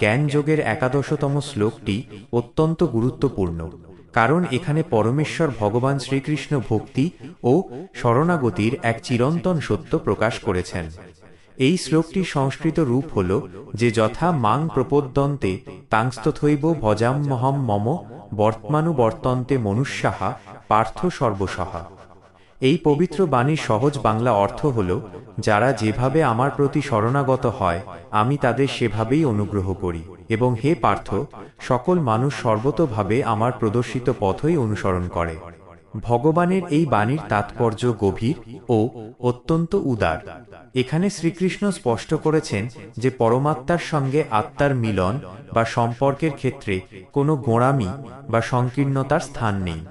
জ্ঞানযোগের একাদশতম শ্লোকটি অত্যন্ত গুরুত্বপূর্ণ, কারণ এখানে পরমেশ্বর ভগবান শ্রীকৃষ্ণ ভক্তি ও শরণাগতির এক চিরন্তন সত্য প্রকাশ করেছেন। এই শ্লোকটির সংস্কৃত রূপ হল যে যথা মাং প্রপোদ্যন্তে তাংস্তথৈব ভজাম্মহম মম বর্তমানুবর্তন্তে মনুষ্যাহা পার্থ সর্বসহা এই পবিত্র বাণীর সহজ বাংলা অর্থ হল, যারা যেভাবে আমার প্রতি শরণাগত হয়, আমি তাদের সেভাবেই অনুগ্রহ করি। এবং হে পার্থ, সকল মানুষ সর্বতভাবে আমার প্রদর্শিত পথই অনুসরণ করে। ভগবানের এই বাণীর তাৎপর্য গভীর ও অত্যন্ত উদার। এখানে শ্রীকৃষ্ণ স্পষ্ট করেছেন যে পরমাত্মার সঙ্গে আত্মার মিলন বা সম্পর্কের ক্ষেত্রে কোনো গোঁড়ামি বা সংকীর্ণতার স্থান নেই।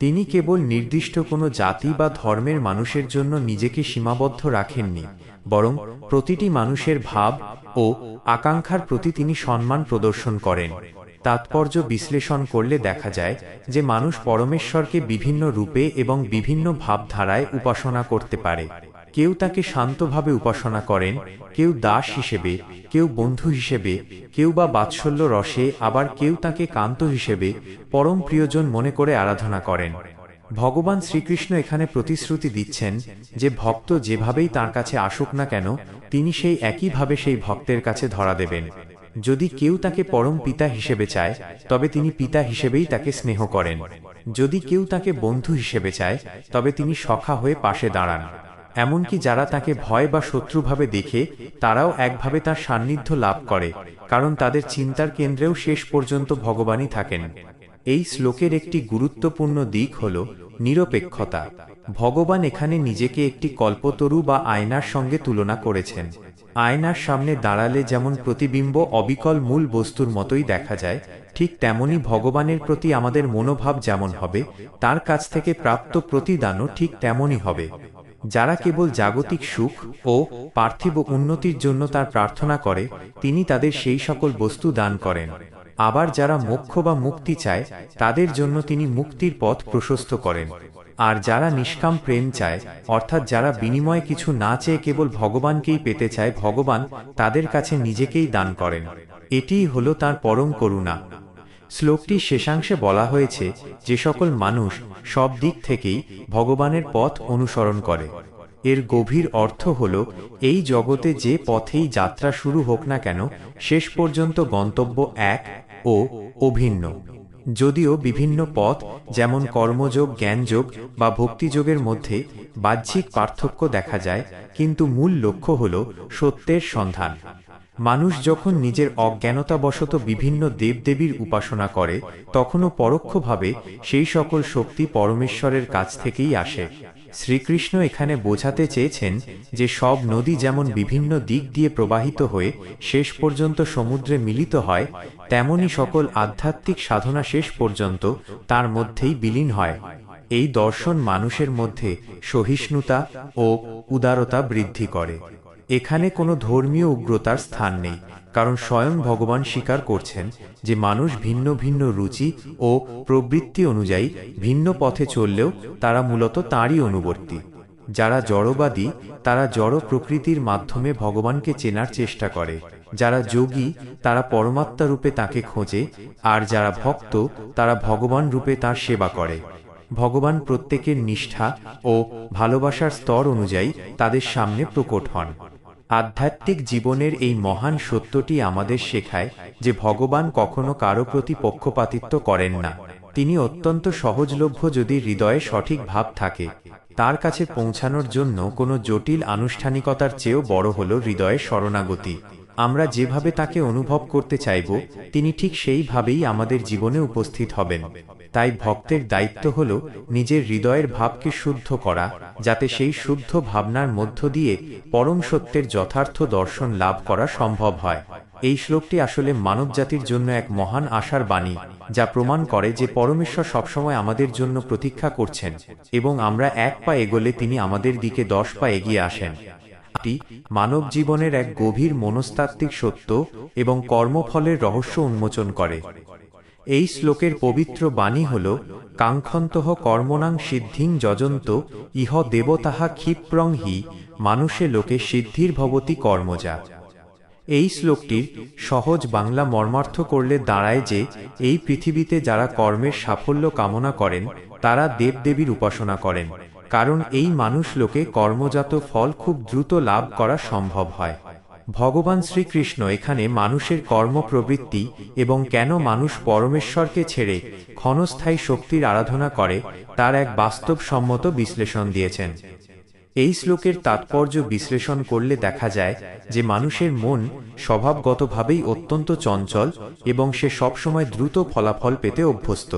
তিনি কেবল নির্দিষ্ট কোনো জাতি বা ধর্মের মানুষের জন্য নিজেকে সীমাবদ্ধ রাখেননি, বরং প্রতিটি মানুষের ভাব ও আকাঙ্ক্ষার প্রতি তিনি সম্মান প্রদর্শন করেন। তাৎপর্য বিশ্লেষণ করলে দেখা যায় যে মানুষ পরমেশ্বরকে বিভিন্ন রূপে এবং বিভিন্ন ভাবধারায় উপাসনা করতে পারে। কেউ তাকে শান্তভাবে উপাসনা করেন, কেউ দাস হিসেবে, কেউ বন্ধু হিসেবে, কেউ বা বাৎসল্য রসে, আবার কেউ তাকে কান্ত হিসেবে, পরম প্রিয়জন মনে করে আরাধনা করেন। ভগবান শ্রীকৃষ্ণ এখানে প্রতিশ্রুতি দিচ্ছেন যে ভক্ত যেভাবেই তার কাছে আসুক না কেন, তিনি সেই একইভাবে সেই ভক্তের কাছে ধরা দেবেন। যদি কেউ তাকে পরম পিতা হিসেবে চায়, তবে তিনি পিতা হিসেবেই তাকে স্নেহ করেন। যদি কেউ তাকে বন্ধু হিসেবে চায়, তবে তিনি সখা হয়ে পাশে দাঁড়ান। এমনকি যারা তাকে ভয় বা শত্রুভাবে দেখে তারাও একভাবে তার সান্নিধ্য লাভ করে কারণ তাদের চিন্তার কেন্দ্রেও শেষ পর্যন্ত ভগবানই থাকেন। এই শ্লোকের একটি গুরুত্বপূর্ণ দিক হল নিরপেক্ষতা। ভগবান এখানে নিজেকে একটি কল্পতরু বা আয়নার সঙ্গে তুলনা করেছেন। আয়নার সামনে দাঁড়ালে যেমন প্রতিবিম্ব অবিকল মূল বস্তুর মতোই দেখা যায় ঠিক তেমনি ভগবানের প্রতি আমাদের মনোভাব যেমন হবে তার কাছ থেকে প্রাপ্ত প্রতিদানও ঠিক তেমনই হবে। যারা কেবল জাগতিক সুখ ও পার্থিব উন্নতির জন্য তার প্রার্থনা করে, তিনি তাদের সেই সকল বস্তু দান করেন। আবার যারা মোক্ষ বা মুক্তি চায়, তাদের জন্য তিনি মুক্তির পথ প্রশস্ত করেন। আর যারা নিষ্কাম প্রেম চায়, অর্থাৎ যারা বিনিময়ে কিছু না চেয়ে কেবল ভগবানকেই পেতে চায়, ভগবান তাদের কাছে নিজেকেই দান করেন। এটিই হল তার পরম করুণা। শ্লোকটির শেষাংশে বলা হয়েছে যে সকল মানুষ সব দিক থেকেই ভগবানের পথ অনুসরণ করে। এর গভীর অর্থ হল, এই জগতে যে পথেই যাত্রা শুরু হোক না কেন, শেষ পর্যন্ত গন্তব্য এক ও অভিন্ন। যদিও বিভিন্ন পথ, যেমন কর্মযোগ, জ্ঞানযোগ বা ভক্তিযোগের মধ্যে বাহ্যিক পার্থক্য দেখা যায়, কিন্তু মূল লক্ষ্য হল সত্যের সন্ধান। মানুষ যখন নিজের অজ্ঞানতাবশত বিভিন্ন দেবদেবীর উপাসনা করে, তখনও পরোক্ষভাবে সেই সকল শক্তি পরমেশ্বরের কাছ থেকেই আসে। শ্রীকৃষ্ণ এখানে বোঝাতে চেয়েছেন যে সব নদী যেমন বিভিন্ন দিক দিয়ে প্রবাহিত হয়ে শেষ পর্যন্ত সমুদ্রে মিলিত হয়, তেমনি সকল আধ্যাত্মিক সাধনা শেষ পর্যন্ত তার মধ্যেই বিলীন হয়। এই দর্শন মানুষের মধ্যে সহিষ্ণুতা ও উদারতা বৃদ্ধি করে। এখানে কোনো ধর্মীয় উগ্রতার স্থান নেই, কারণ স্বয়ং ভগবান স্বীকার করছেন যে মানুষ ভিন্ন ভিন্ন রুচি ও প্রবৃত্তি অনুযায়ী ভিন্ন পথে চললেও তারা মূলত তাঁরই অনুবর্তী। যারা জড়বাদী, তারা জড় প্রকৃতির মাধ্যমে ভগবানকে চেনার চেষ্টা করে। যারা যোগী, তারা পরমাত্মা রূপে তাকে খোঁজে, আর যারা ভক্ত, তারা ভগবান রূপে তার সেবা করে। ভগবান প্রত্যেকের নিষ্ঠা ও ভালোবাসার স্তর অনুযায়ী তাদের সামনে প্রকট হন। আধ্যাত্মিক জীবনের এই মহান সত্যটি আমাদের শেখায় যে ভগবান কখনো কারও প্রতি পক্ষপাতিত্ব করেন না। তিনি অত্যন্ত সহজলভ্য যদি হৃদয়ে সঠিক ভাব থাকে। তার কাছে পৌঁছানোর জন্য কোনো জটিল আনুষ্ঠানিকতার চেয়েও বড় হল হৃদয়ের শরণাগতি। আমরা যেভাবে তাকে অনুভব করতে চাইব, তিনি ঠিক সেইভাবেই আমাদের জীবনে উপস্থিত হবেন। তাই ভক্তের দায়িত্ব হল নিজের হৃদয়ের ভাবকে শুদ্ধ করা, যাতে সেই শুদ্ধ ভাবনার মধ্য দিয়ে পরম সত্যের যথার্থ দর্শন লাভ করা সম্ভব হয়। এই শ্লোকটি আসলে মানবজাতির জন্য এক মহান আশার বাণী, যা প্রমাণ করে যে পরমেশ্বর সবসময় আমাদের জন্য প্রতীক্ষা করছেন এবং আমরা এক পা এগোলে তিনি আমাদের দিকে দশ পা এগিয়ে আসেন। মানব জীবনের এক গভীর মনস্তাত্ত্বিক সত্য এবং কর্মফলের রহস্য উন্মোচন করে। এই শ্লোকের পবিত্র বাণী হল, কাঙ্ক্ষন্তঃ কর্মণাং সিদ্ধিং যজন্ত, ইহ দেবতাহা ক্ষিপ্রং হি, মানুষে লোকে সিদ্ধির ভবতী কর্মজা। এই শ্লোকটির সহজ বাংলা মর্মার্থ করলে দাঁড়ায় যে, এই পৃথিবীতে যারা কর্মের সাফল্য কামনা করেন, তারা দেবদেবীর উপাসনা করেন। কারণ এই মানুষ লোকে কর্মজাত ফল খুব দ্রুত লাভ করা সম্ভব হয়। ভগবান শ্রীকৃষ্ণ এখানে মানুষের কর্মপ্রবৃত্তি এবং কেন মানুষ পরমেশ্বরকে ছেড়ে ক্ষণস্থায়ী শক্তির আরাধনা করে, তার এক বাস্তবসম্মত বিশ্লেষণ দিয়েছেন। এই শ্লোকের তাৎপর্য বিশ্লেষণ করলে দেখা যায় যে মানুষের মন স্বভাবগতভাবেই অত্যন্ত চঞ্চল এবং সে সবসময় দ্রুত ফলাফল পেতে অভ্যস্ত।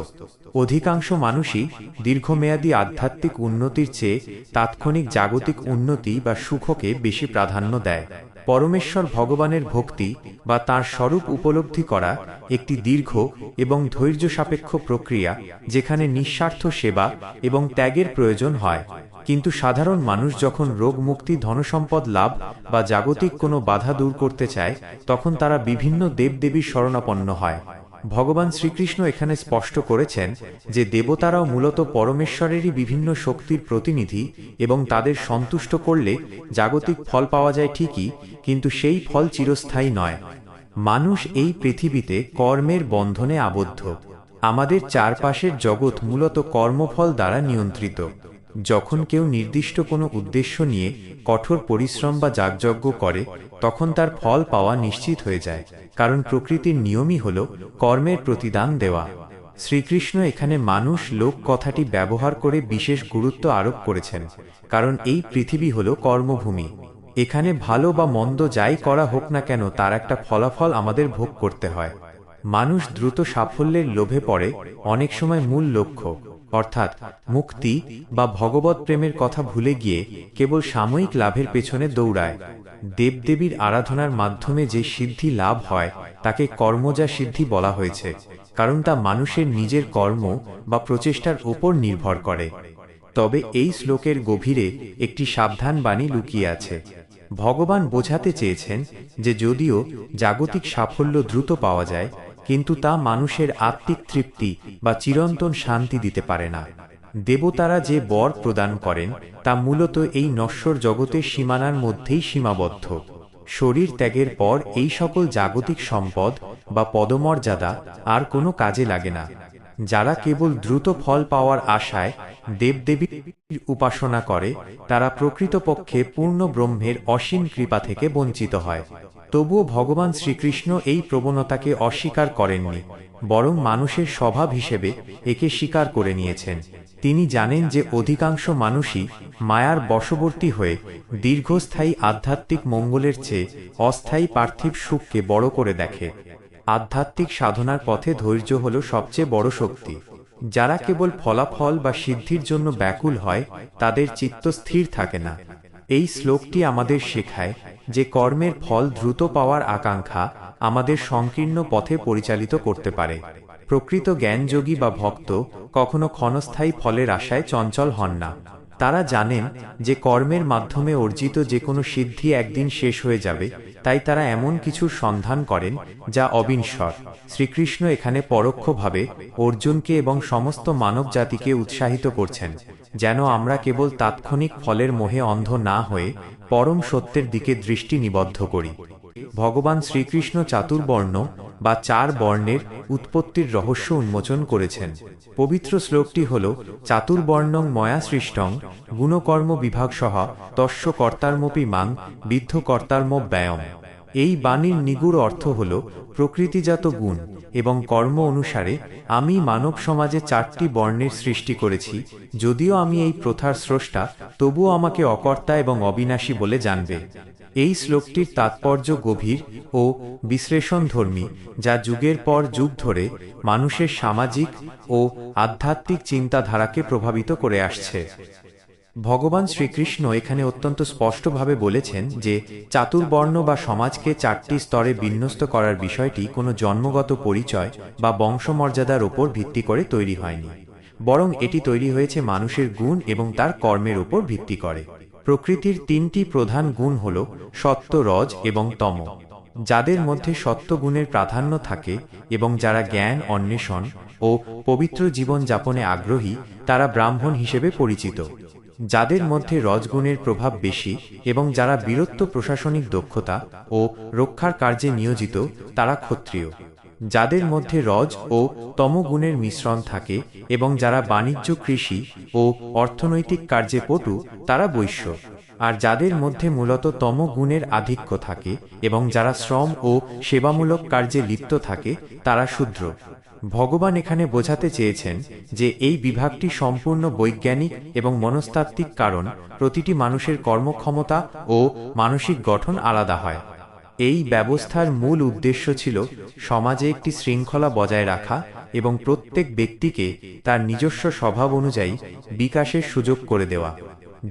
অধিকাংশ মানুষই দীর্ঘমেয়াদী আধ্যাত্মিক উন্নতির চেয়ে তাৎক্ষণিক জাগতিক উন্নতি বা সুখকে বেশি প্রাধান্য দেয়। পরমেশ্বর ভগবানের ভক্তি বা তার স্বরূপ উপলব্ধি করা একটি দীর্ঘ এবং ধৈর্য সাপেক্ষ প্রক্রিয়া যেখানে নিঃস্বার্থ সেবা এবং ত্যাগের প্রয়োজন হয়। কিন্তু সাধারণ মানুষ যখন রোগ মুক্তি ধনসম্পদ লাভ বা জাগতিক কোনো বাধা দূর করতে চায়, তখন তারা বিভিন্ন দেবদেবীর শরণাপন্ন হয়। ভগবান শ্রীকৃষ্ণ এখানে স্পষ্ট করেছেন যে দেবতারাও মূলত পরমেশ্বরেরই বিভিন্ন শক্তির প্রতিনিধি এবং তাদের সন্তুষ্ট করলে জাগতিক ফল পাওয়া যায় ঠিকই, কিন্তু সেই ফল চিরস্থায়ী নয়। মানুষ এই পৃথিবীতে কর্মের বন্ধনে আবদ্ধ। আমাদের চারপাশের জগৎ মূলত কর্মফল দ্বারা নিয়ন্ত্রিত। যখন কেউ নির্দিষ্ট কোনো উদ্দেশ্য নিয়ে কঠোর পরিশ্রম বা যাগযজ্ঞ করে, তখন তার ফল পাওয়া নিশ্চিত হয়ে যায়, কারণ প্রকৃতির নিয়মই হল কর্মের প্রতিদান দেওয়া। শ্রীকৃষ্ণ এখানে মানুষ লোক কথাটি ব্যবহার করে বিশেষ গুরুত্ব আরোপ করেছেন, কারণ এই পৃথিবী হল কর্মভূমি। এখানে ভালো বা মন্দ যাই করা হোক না কেন, তার একটা ফলাফল আমাদের ভোগ করতে হয়। মানুষ দ্রুত সাফল্যের লোভে পড়ে, অনেক সময় মূল লক্ষ্য। অর্থাৎ মুক্তি বা ভগবত প্রেমের কথা ভুলে গিয়ে কেবল সাময়িক লাভের পেছনে দৌড়ায়। দেবদেবীর আরাধনার মাধ্যমে যে সিদ্ধি লাভ হয়, তাকে কর্মজা সিদ্ধি বলা হয়েছে, কারণ তা মানুষের নিজের কর্ম বা প্রচেষ্টার ওপর নির্ভর করে। তবে এই শ্লোকের গভীরে একটি সাবধান বাণী লুকিয়ে আছে। ভগবান বোঝাতে চেয়েছেন যে যদিও জাগতিক সাফল্য দ্রুত পাওয়া যায় কিন্তু তা মানুষের আত্মিক তৃপ্তি বা চিরন্তন শান্তি দিতে পারে না। দেবতারা যে বর প্রদান করেন, তা মূলত এই নশ্বর জগতের সীমানার মধ্যেই সীমাবদ্ধ। শরীর ত্যাগের পর এই সকল জাগতিক সম্পদ বা পদমর্যাদা আর কোনো কাজে লাগে না। যারা কেবল দ্রুত ফল পাওয়ার আশায় দেবদেবীর উপাসনা করে, তারা প্রকৃতপক্ষে পূর্ণ ব্রহ্মের অসীম কৃপা থেকে বঞ্চিত হয়। তবুও ভগবান শ্রীকৃষ্ণ এই প্রবণতাকে অস্বীকার করেননি, বরং মানুষের স্বভাব হিসেবে একে স্বীকার করে নিয়েছেন। তিনি জানেন যে অধিকাংশ মানুষই মায়ার বশবর্তী হয়ে দীর্ঘস্থায়ী আধ্যাত্মিক মঙ্গলের চেয়ে অস্থায়ী পার্থিব সুখকে বড় করে দেখে। আধ্যাত্মিক সাধনার পথে ধৈর্য হল সবচেয়ে বড় শক্তি। যারা কেবল ফলাফল বা সিদ্ধির জন্য ব্যাকুল হয়, তাদের চিত্ত স্থির থাকে না। এই শ্লোকটি আমাদের শেখায় যে কর্মের ফল দ্রুত পাওয়ার আকাঙ্ক্ষা আমাদের সংকীর্ণ পথে পরিচালিত করতে পারে। প্রকৃত জ্ঞানযোগী বা ভক্ত কখনো ক্ষণস্থায়ী ফলের আশায় চঞ্চল হন না। তারা জানেন যে কর্মের মাধ্যমে অর্জিত যে কোনো সিদ্ধি একদিন শেষ হয়ে যাবে, তাই তারা এমন কিছুর সন্ধান করেন যা অবিনশ্বর। শ্রীকৃষ্ণ এখানে পরোক্ষভাবে অর্জুনকে এবং সমস্ত মানব জাতিকে উৎসাহিত করছেন, যেন আমরা কেবল তাৎক্ষণিক ফলের মোহে অন্ধ না হয়ে পরম সত্যের দিকে দৃষ্টি নিবদ্ধ করি। ভগবান শ্রীকৃষ্ণ চাতুর্বর্ণ বা চার বর্ণের উৎপত্তির রহস্য উন্মোচন করেছেন। পবিত্র শ্লোকটি হল, চাতুর্বর্ণং ময়া সৃষ্টং, গুণকর্ম বিভাগ সহ তস্য কর্তার্মপি মাং, বিদ্ধ কর্তার্ম ব্যয়ম। এই বাণীর নিগুড় অর্থ হল, প্রকৃতিজাত গুণ এবং কর্ম অনুসারে আমি মানব সমাজে চারটি বর্ণের সৃষ্টি করেছি, যদিও আমি এই প্রথার স্রষ্টা, তবুও আমাকে অকর্তা এবং অবিনাশী বলে জানবে। এই শ্লোকটির তাৎপর্য গভীর ও বিশ্লেষণধর্মী, যা যুগের পর যুগ ধরে মানুষের সামাজিক ও আধ্যাত্মিক চিন্তাধারাকে প্রভাবিত করে আসছে। ভগবান শ্রীকৃষ্ণ এখানে অত্যন্ত স্পষ্টভাবে বলেছেন যে, চাতুর্বর্ণ বা সমাজকে চারটি স্তরে বিন্যস্ত করার বিষয়টি কোনো জন্মগত পরিচয় বা বংশমর্যাদার ওপর ভিত্তি করে তৈরি হয়নি, বরং এটি তৈরি হয়েছে মানুষের গুণ এবং তার কর্মের উপর ভিত্তি করে। প্রকৃতির তিনটি প্রধান গুণ হল সত্য রজ এবং তম। যাদের মধ্যে সত্যগুণের প্রাধান্য থাকে এবং যারা জ্ঞান, অন্বেষণ ও পবিত্র জীবন যাপনে আগ্রহী, তারা ব্রাহ্মণ হিসেবে পরিচিত। যাদের মধ্যে রজগুণের প্রভাব বেশি এবং যারা বীরত্ব প্রশাসনিক দক্ষতা ও রক্ষার কার্যে নিয়োজিত, তারা ক্ষত্রিয়। যাদের মধ্যে রজ ও তমগুণের মিশ্রণ থাকে এবং যারা বাণিজ্য কৃষি ও অর্থনৈতিক কার্যে পটু তারা বৈশ্য। আর যাদের মধ্যে মূলত তমগুণের আধিক্য থাকে এবং যারা শ্রম ও সেবামূলক কার্যে লিপ্ত থাকে, তারা শূদ্র। ভগবান এখানে বোঝাতে চেয়েছেন যে এই বিভাগটি সম্পূর্ণ বৈজ্ঞানিক এবং মনস্তাত্ত্বিক কারণ, প্রতিটি মানুষের কর্মক্ষমতা ও মানসিক গঠন আলাদা হয়। এই ব্যবস্থার মূল উদ্দেশ্য ছিল সমাজে একটি শৃঙ্খলা বজায় রাখা এবং প্রত্যেক ব্যক্তিকে তার নিজস্ব স্বভাব অনুযায়ী বিকাশের সুযোগ করে দেওয়া।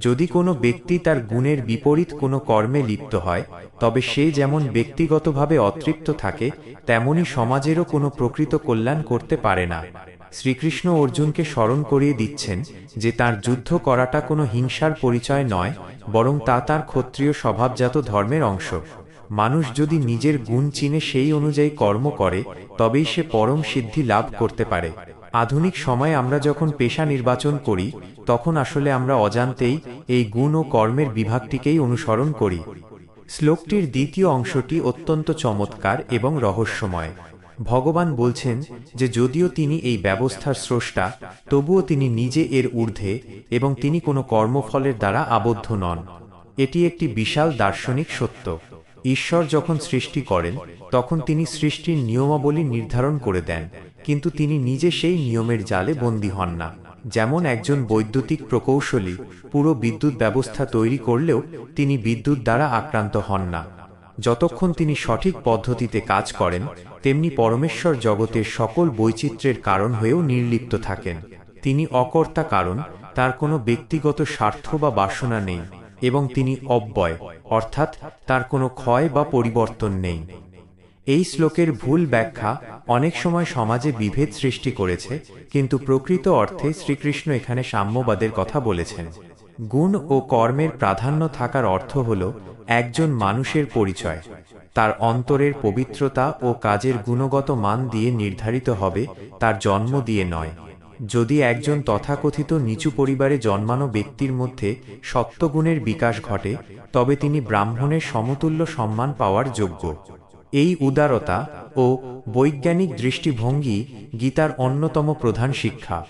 যদি কোনো ব্যক্তি তার গুণের বিপরীত কোনো কর্মে লিপ্ত হয়, তবে সে যেমন ব্যক্তিগতভাবে অতৃপ্ত থাকে, তেমনি সমাজেরও কোনো প্রকৃত কল্যাণ করতে পারে না। শ্রীকৃষ্ণ অর্জুনকে স্মরণ করিয়ে দিচ্ছেন যে তার যুদ্ধ করাটা কোনো হিংসার পরিচয় নয়, বরং তা তার ক্ষত্রিয় স্বভাবজাত ধর্মের অংশ। মানুষ যদি নিজের গুণ চিনে সেই অনুযায়ী কর্ম করে, তবেই সে পরম সিদ্ধি লাভ করতে পারে। আধুনিক সময়ে আমরা যখন পেশা নির্বাচন করি, তখন আসলে আমরা অজান্তেই এই গুণ ও কর্মের বিভাগটিকেই অনুসরণ করি। শ্লোকটির দ্বিতীয় অংশটি অত্যন্ত চমৎকার এবং রহস্যময়। ভগবান বলছেন যে, যদিও তিনি এই ব্যবস্থার স্রষ্টা, তবুও তিনি নিজে এর ঊর্ধ্বে এবং তিনি কোনো কর্মফলের দ্বারা আবদ্ধ নন। এটি একটি বিশাল দার্শনিক সত্য। ঈশ্বর যখন সৃষ্টি করেন, তখন তিনি সৃষ্টির নিয়মাবলী নির্ধারণ করে দেন, কিন্তু তিনি নিজে সেই নিয়মের জালে বন্দী হন না। যেমন একজন বৈদ্যুতিক প্রকৌশলী পুরো বিদ্যুৎ ব্যবস্থা তৈরি করলেও তিনি বিদ্যুৎ দ্বারা আক্রান্ত হন না। যতক্ষণ তিনি সঠিক পদ্ধতিতে কাজ করেন, তেমনি পরমেশ্বর জগতের সকল বৈচিত্র্যের কারণ হয়েও নির্লিপ্ত থাকেন। তিনি অকর্তা কারণ, তার কোনো ব্যক্তিগত স্বার্থ বা বাসনা নেই। এবং তিনি অব্যয়, অর্থাৎ তার কোনো ক্ষয় বা পরিবর্তন নেই। এই শ্লোকের ভুল ব্যাখ্যা অনেক সময় সমাজে বিভেদ সৃষ্টি করেছে, কিন্তু প্রকৃত অর্থে শ্রীকৃষ্ণ এখানে সাম্যবাদের কথা বলেছেন। গুণ ও কর্মের প্রাধান্য থাকার অর্থ হল একজন মানুষের পরিচয়। তার অন্তরের পবিত্রতা ও কাজের গুণগত মান দিয়ে নির্ধারিত হবে, তার জন্ম দিয়ে নয়। যদি একজন তথাকথিত নিচু পরিবারে জন্মানো ব্যক্তির মধ্যে সত্যগুণের বিকাশ ঘটে, তবে তিনি ব্রাহ্মণের সমতুল্য সম্মান পাওয়ার যোগ্য। এই উদারতা ও বৈজ্ঞানিক দৃষ্টিভঙ্গি গীতার অন্যতম প্রধান শিক্ষা।